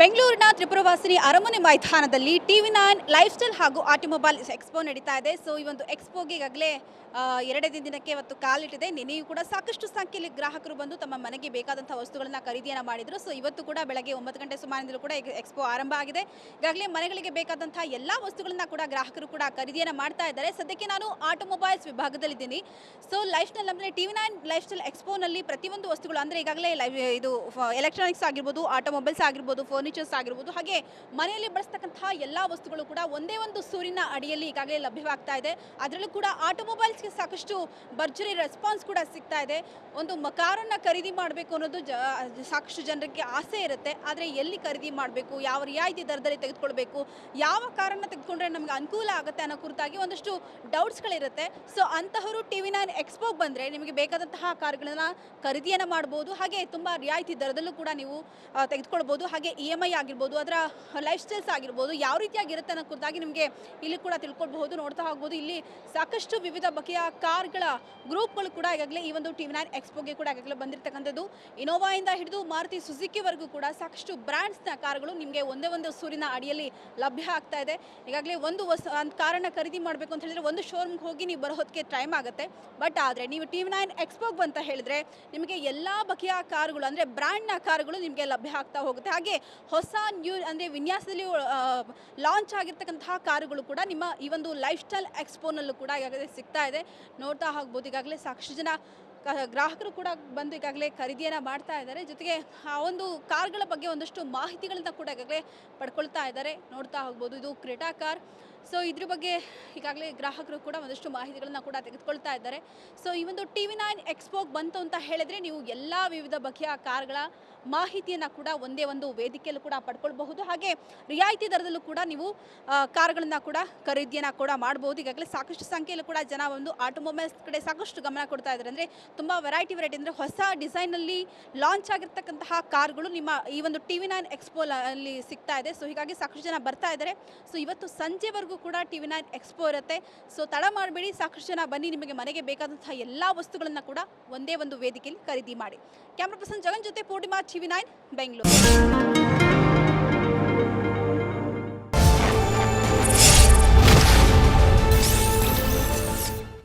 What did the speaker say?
ಬೆಂಗಳೂರಿನ ತ್ರಿಪುರವಾಸಿನಿ ಅರಮನೆ ಮೈದಾನದಲ್ಲಿ ಟಿವಿ ನೈನ್ ಲೈಫ್ ಸ್ಟೈಲ್ ಹಾಗೂ ಆಟೋಮೊಬೈಲ್ ಎಕ್ಸ್ಪೋ ನಡೀತಾ ಇದೆ. ಸೊ ಈ ಒಂದು ಎಕ್ಸ್ಪೋಗೆ ಈಗಾಗಲೇ ಎರಡೇ ದಿನಕ್ಕೆ ಇವತ್ತು ಕಾಲಿಟ್ಟಿದೆ. ನಿನ್ನೆಯೂ ಕೂಡ ಸಾಕಷ್ಟು ಸಂಖ್ಯೆಯಲ್ಲಿ ಗ್ರಾಹಕರು ಬಂದು ತಮ್ಮ ಮನೆಗೆ ಬೇಕಾದಂಥ ವಸ್ತುಗಳನ್ನು ಖರೀದಿಯನ್ನು ಮಾಡಿದ್ರು. ಸೊ ಇವತ್ತು ಕೂಡ ಬೆಳಗ್ಗೆ ಒಂಬತ್ತು ಗಂಟೆ ಸುಮಾರಿನಿಂದಲೂ ಕೂಡ ಎಕ್ಸ್ಪೋ ಆರಂಭ ಆಗಿದೆ. ಈಗಾಗಲೇ ಮನೆಗಳಿಗೆ ಬೇಕಾದಂಥ ಎಲ್ಲ ವಸ್ತುಗಳನ್ನು ಕೂಡ ಗ್ರಾಹಕರು ಕೂಡ ಖರೀದಿಯನ್ನು ಮಾಡ್ತಾ ಇದ್ದಾರೆ. ಸದ್ಯಕ್ಕೆ ನಾನು ಆಟೋಮೊಬೈಲ್ಸ್ ವಿಭಾಗದಲ್ಲಿದ್ದೀನಿ. ಸೊ ಲೈಫ್ ಸ್ಟೈಲ್ ಅಂದರೆ ಟಿವಿ ನೈನ್ ಲೈಫ್ ಸ್ಟೈಲ್ ಎಕ್ಸ್ಪೋನಲ್ಲಿ ಪ್ರತಿಯೊಂದು ವಸ್ತುಗಳು ಅಂದರೆ ಈಗಾಗಲೇ ಲೈವ್, ಇದು ಎಲೆಕ್ಟ್ರಾನಿಕ್ಸ್ ಆಗಿರ್ಬೋದು, ಆಟೋಮೊಬೈಲ್ಸ್ ಆಗಿರ್ಬೋದು ಫರ್ನಿಚರ್ಸ್ ಆಗಿರ್ಬೋದು, ಹಾಗೆ ಮನೆಯಲ್ಲಿ ಬಳಸ್ತಕ್ಕಂತಹ ಎಲ್ಲ ವಸ್ತುಗಳು ಕೂಡ ಒಂದೇ ಒಂದು ಸೂರಿನ ಅಡಿಯಲ್ಲಿ ಈಗಾಗಲೇ ಲಭ್ಯವಾಗ್ತಾ ಇದೆ. ಅದರಲ್ಲೂ ಕೂಡ ಆಟೋಮೊಬೈಲ್ಸ್ಗೆ ಸಾಕಷ್ಟು ಭರ್ಜರಿ ರೆಸ್ಪಾನ್ಸ್ ಕೂಡ ಸಿಗ್ತಾ ಇದೆ. ಒಂದು ಕಾರನ್ನು ಖರೀದಿ ಮಾಡಬೇಕು ಅನ್ನೋದು ಸಾಕಷ್ಟು ಜನರಿಗೆ ಆಸೆ ಇರುತ್ತೆ. ಆದರೆ ಎಲ್ಲಿ ಖರೀದಿ ಮಾಡಬೇಕು, ಯಾವ ರಿಯಾಯಿತಿ ದರದಲ್ಲಿ ತೆಗೆದುಕೊಳ್ಬೇಕು, ಯಾವ ಕಾರನ್ನು ತೆಗೆದುಕೊಂಡ್ರೆ ನಮಗೆ ಅನುಕೂಲ ಆಗುತ್ತೆ ಅನ್ನೋ ಕುರಿತಾಗಿ ಒಂದಷ್ಟು ಡೌಟ್ಸ್ಗಳಿರುತ್ತೆ. ಸೊ, ಅಂತಹವರು ಟಿ ವಿ ನೈನ್ ಎಕ್ಸ್ಪೋಗೆ ಬಂದರೆ ನಿಮಗೆ ಬೇಕಾದಂತಹ ಕಾರ್ಗಳನ್ನು ಖರೀದಿಯನ್ನು ಮಾಡ್ಬೋದು, ಹಾಗೆ ತುಂಬ ರಿಯಾಯಿತಿ ದರದಲ್ಲೂ ಕೂಡ ನೀವು ತೆಗೆದುಕೊಳ್ಬೋದು. ಹಾಗೆ ಇ ಎಂ ಐ ಆಗಿರ್ಬೋದು, ಅದರ ಲೈಫ್ ಸ್ಟೈಲ್ಸ್ ಆಗಿರ್ಬೋದು, ಯಾವ ರೀತಿಯಾಗಿರುತ್ತೆ ಅನ್ನೋ ಕುರಿತಾಗಿ ನಿಮಗೆ ಇಲ್ಲಿ ಕೂಡ ತಿಳ್ಕೊಳ್ಬಹುದು, ನೋಡ್ತಾ ಹೋಗ್ಬೋದು. ಇಲ್ಲಿ ಸಾಕಷ್ಟು ವಿವಿಧ ಬಗೆಯ ಕಾರ್ಗಳ ಗ್ರೂಪ್ಗಳು ಕೂಡ ಈಗಾಗಲೇ ಈ ಒಂದು ಟಿ ವಿ ನೈನ್ ಎಕ್ಸ್ಪೋಗೆ ಕೂಡ ಈಗಾಗಲೇ ಬಂದಿರತಕ್ಕಂಥದ್ದು. ಇನೋವಾಯಿಂದ ಹಿಡಿದು ಮಾರುತಿ ಸುಜುಕಿವರೆಗೂ ಕೂಡ ಸಾಕಷ್ಟು ಬ್ರ್ಯಾಂಡ್ಸ್ನ ಕಾರ್ಗಳು ನಿಮಗೆ ಒಂದೇ ಒಂದು ಸೂರಿನ ಅಡಿಯಲ್ಲಿ ಲಭ್ಯ ಆಗ್ತಾ ಇದೆ. ಈಗಾಗಲೇ ಒಂದು ಒಂದು ಕಾರನ್ನು ಖರೀದಿ ಮಾಡಬೇಕು ಅಂತ ಹೇಳಿದ್ರೆ ಒಂದು ಶೋರೂಮ್ಗೆ ಹೋಗಿ ನೀವು ಬರೋದಕ್ಕೆ ಟೈಮ್ ಆಗುತ್ತೆ. ಬಟ್ ಆದರೆ ನೀವು ಟಿ ವಿ ನೈನ್ ಎಕ್ಸ್ಪೋಗೆ ಬಂತ ಹೇಳಿದ್ರೆ ನಿಮಗೆ ಎಲ್ಲ ಬಗೆಯ ಕಾರ್ಗಳು ಅಂದರೆ ಬ್ರ್ಯಾಂಡ್ನ ಕಾರ್ಗಳು ನಿಮಗೆ ಲಭ್ಯ ಆಗ್ತಾ ಹೋಗುತ್ತೆ. ಹಾಗೆ ಹೊಸ ನ್ಯೂ ಅಂದರೆ ವಿನ್ಯಾಸದಲ್ಲಿ ಲಾಂಚ್ ಆಗಿರ್ತಕ್ಕಂತಹ ಕಾರುಗಳು ಕೂಡ ನಿಮ್ಮ ಈ ಒಂದು ಲೈಫ್ ಸ್ಟೈಲ್ ಎಕ್ಸ್ಪೋನಲ್ಲೂ ಕೂಡ ಈಗಾಗಲೇ ಸಿಗ್ತಾ ಇದೆ. ನೋಡ್ತಾ ಹೋಗ್ಬೋದು. ಈಗಾಗಲೇ ಸಾಕಷ್ಟು ಜನ ಗ್ರಾಹಕರು ಕೂಡ ಬಂದು ಈಗಾಗಲೇ ಖರೀದಿಯನ್ನು ಮಾಡ್ತಾ ಇದ್ದಾರೆ. ಜೊತೆಗೆ, ಆ, ಒಂದು ಕಾರ್ಗಳ ಬಗ್ಗೆ ಒಂದಷ್ಟು ಮಾಹಿತಿಗಳನ್ನ ಕೂಡ ಈಗಾಗಲೇ ಪಡ್ಕೊಳ್ತಾ ಇದ್ದಾರೆ. ನೋಡ್ತಾ ಹೋಗ್ಬೋದು. ಇದು ಕ್ರೆಟಾ ಕಾರ್. ಸೊ ಇದ್ರ ಬಗ್ಗೆ ಈಗಾಗಲೇ ಗ್ರಾಹಕರು ಕೂಡ ಒಂದಷ್ಟು ಮಾಹಿತಿಗಳನ್ನು ಕೂಡ ತೆಗೆದುಕೊಳ್ತಾ ಇದ್ದಾರೆ. ಸೊ ಈ ಒಂದು ಟಿ ವಿ ನೈನ್ ಎಕ್ಸ್ಪೋಗೆ ಬಂತು ಅಂತ ಹೇಳಿದ್ರೆ ನೀವು ಎಲ್ಲ ವಿವಿಧ ಬಗೆಯ ಕಾರ್ಗಳ ಮಾಹಿತಿಯನ್ನು ಕೂಡ ಒಂದೇ ಒಂದು ವೇದಿಕೆಯಲ್ಲೂ ಕೂಡ ಪಡ್ಕೊಳ್ಬಹುದು. ಹಾಗೆ ರಿಯಾಯಿತಿ ದರದಲ್ಲೂ ಕೂಡ ನೀವು ಕಾರ್ಗಳನ್ನು ಕೂಡ ಖರೀದಿಯನ್ನು ಕೂಡ ಮಾಡ್ಬೋದು. ಈಗಾಗಲೇ ಸಾಕಷ್ಟು ಸಂಖ್ಯೆಯಲ್ಲೂ ಕೂಡ ಜನ ಒಂದು ಆಟೋಮೊಬೈಲ್ಸ್ ಕಡೆ ಸಾಕಷ್ಟು ಗಮನ ಕೊಡ್ತಾ ಇದ್ದಾರೆ. ಅಂದರೆ ತುಂಬ ವೆರೈಟಿ ವೆರೈಟಿ ಅಂದರೆ ಹೊಸ ಡಿಸೈನಲ್ಲಿ ಲಾಂಚ್ ಆಗಿರ್ತಕ್ಕಂತಹ ಕಾರ್ಗಳು ನಿಮ್ಮ ಈ ಒಂದು ಟಿ ವಿ ನೈನ್ ಎಕ್ಸ್ಪೋ ಅಲ್ಲಿ ಸಿಗ್ತಾ ಇದೆ. ಸೊ ಹೀಗಾಗಿ ಸಾಕಷ್ಟು ಜನ ಬರ್ತಾ ಇದ್ದಾರೆ. ಸೊ ಇವತ್ತು ಸಂಜೆವರೆಗೂ ಕೂಡ ಟಿ ವಿ ನೈನ್ ಎಕ್ಸ್ಪೋ ಇರುತ್ತೆ. ಸೊ ತಡ ಮಾಡಬೇಡಿ, ಸಾಕಷ್ಟು ಜನ ಬನ್ನಿ, ನಿಮಗೆ ಮನೆಗೆ ಬೇಕಾದಂತಹ ಎಲ್ಲ ವಸ್ತುಗಳನ್ನು ಕೂಡ ಒಂದೇ ಒಂದು ವೇದಿಕೆಯಲ್ಲಿ ಖರೀದಿ ಮಾಡಿ. ಕ್ಯಾಮ್ರಾ ಪರ್ಸನ್ ಜಗನ್ ಜೊತೆ Purnima T V nine, Bengaluru.